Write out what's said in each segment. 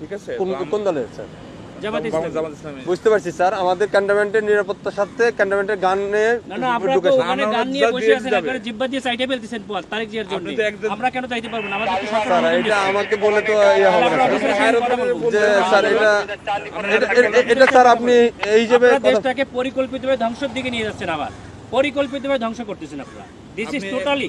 ঠিক আছে? কোন দলের স্যার? বুঝতে পারছি স্যার। আমাদের ক্যান্টনমেন্টের নিরাপত্তার সাথে ক্যান্টনমেন্টের গানে নিয়ে বসে আছেন যাবে। জিব্বা দিয়ে সাইডে ফেলতেছেন পথ তারেক জিয়ার জন্য। আপনি তো আমরা কেন চাইতে পারব না? আমাদের স্যার এটা আমাকে বলে তো ইয়ে হবে না আমরা স্যার। অফিসের সঙ্গে কথা বলব। যে স্যার এটা এটা- এটা- এটা স্যার আপনি এই দেশটাকে পরিকল্পিতভাবে ধ্বংসের দিকে নিয়ে যাচ্ছেন আবার। পরিকল্পিতভাবে ধ্বংস করতেছেন আপনারা। দিস ইজ টোটালি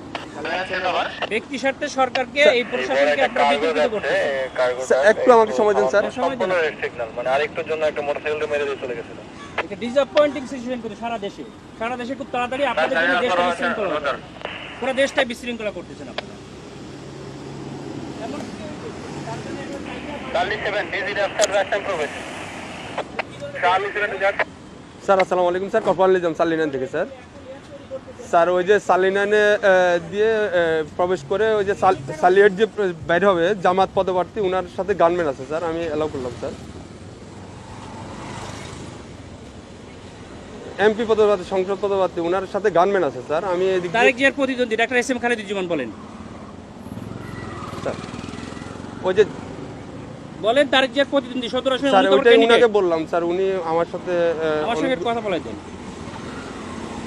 ব্যক্তি স্বার্থে সরকারকে এই প্রশাসনকে আপনারা বিতর্কিত স্যার, একটু আমাকে সময় দিন স্যার। সময় দিন সিগন্যাল মানে আরেকটুর জন্য একটা মোটরসাইকেল মেরে দিয়ে চলে গেছিল। এটা ডিসঅ্যাপয়েন্টিং সিচুয়েশন কিন্তু সারা দেশে। সারা দেশে খুব তাড়াতাড়ি আপনাদের জন্য দেশটা বিশৃঙ্খলা পুরো দেশটাই বিশৃঙ্খলা করতেছেন আপনারা। স্যার আসসালামু আলাইকুম স্যার। কপাল নিজাম সালিনান থেকে স্যার। স্যার ওই যে সালিনানে দিয়ে প্রবেশ করে ওই যে সাল- সালিয়েট যে বাইরে হবে জামাত পদপ্রার্থী ওনার সাথে গানম্যান আছে স্যার আমি অ্যালাউ করলাম স্যার। এমপি পদপ্রার্থী সংসদ পদপ্রার্থী ওনার সাথে গানম্যান আছে স্যার আমি তারেক জিয়ার প্রতিদ্বন্দ্বী ডাক্তার এস এম খালেদুজ্জামান বলেন। স্যার ওই যে বলেন তারেক জিয়ার প্রতিদ্বন্দ্বী সতেরো স্যার ওইটাই ওনাকে বললাম স্যার উনি আমার সাথে আমার সঙ্গে কথা বলে দেন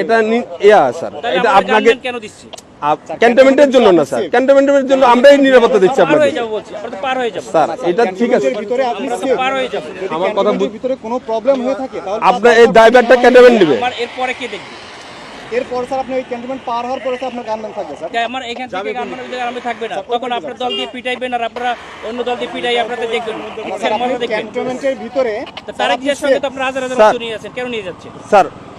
এটা ইয়া স্যার এটা আপনাকে কেন দিচ্ছি? ক্যান্টনমেন্টের জন্য না স্যার। ক্যান্টনমেন্টের জন্য আমরাই নিরাপত্তা দিচ্ছি আপনাকে। যাব বলছি আমরা তো পার যাব। স্যার এটা ঠিক আছে। ভিতরে আপনি আমরা কথা ভিতরে কোনো প্রবলেম হয়ে থাকে আপনার এই ড্রাইভারটা ক্যান্টনমেন্ট নেবে। এরপরে কে দেখবে? এরপর স্যার আপনি ওই ক্যান্টনমেন্ট পার হওয়ার পরে আপনার গানম্যান থাকবে স্যার। আমার এখান থেকে থাকবে না। তখন আপনার দল দিয়ে পিটাইবেন আর আপনারা অন্য দল দিয়ে পিটাই আপনাদের দেখবেন। ক্যান্টনমেন্টের ভিতরে তা তারেক জিয়ার সঙ্গে তো আপনারা হাজার হাজার নিয়ে যাচ্ছেন। কেন নিয়ে যাচ্ছেন? স্যার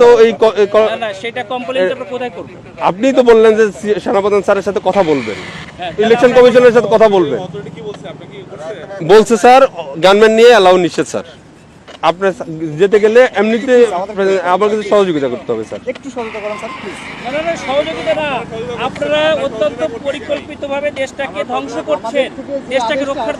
তো এই সেটা কমপ্লেন কোথায় আপনি তো বললেন যে সেনাপ্রধান স্যারের সাথে কথা বলবেন। হ্যাঁ, ইলেকশন কমিশনের সাথে কথা বলবেন। বলছে? আপনাকে কি করছে? বলছে স্যার গানম্যান নিয়ে অ্যালাউ নিষেধ স্যার। আপনার যেতে গেলে এমনিতে আমার কাছে সহযোগিতা করতে হবে স্যার। একটু সহযোগিতা করেন স্যার প্লিজ না না না সহযোগিতা না। আপনারা অত্যন্ত পরিকল্পিতভাবে দেশটাকে ধ্বংস করছেন। দেশটাকে রক্ষার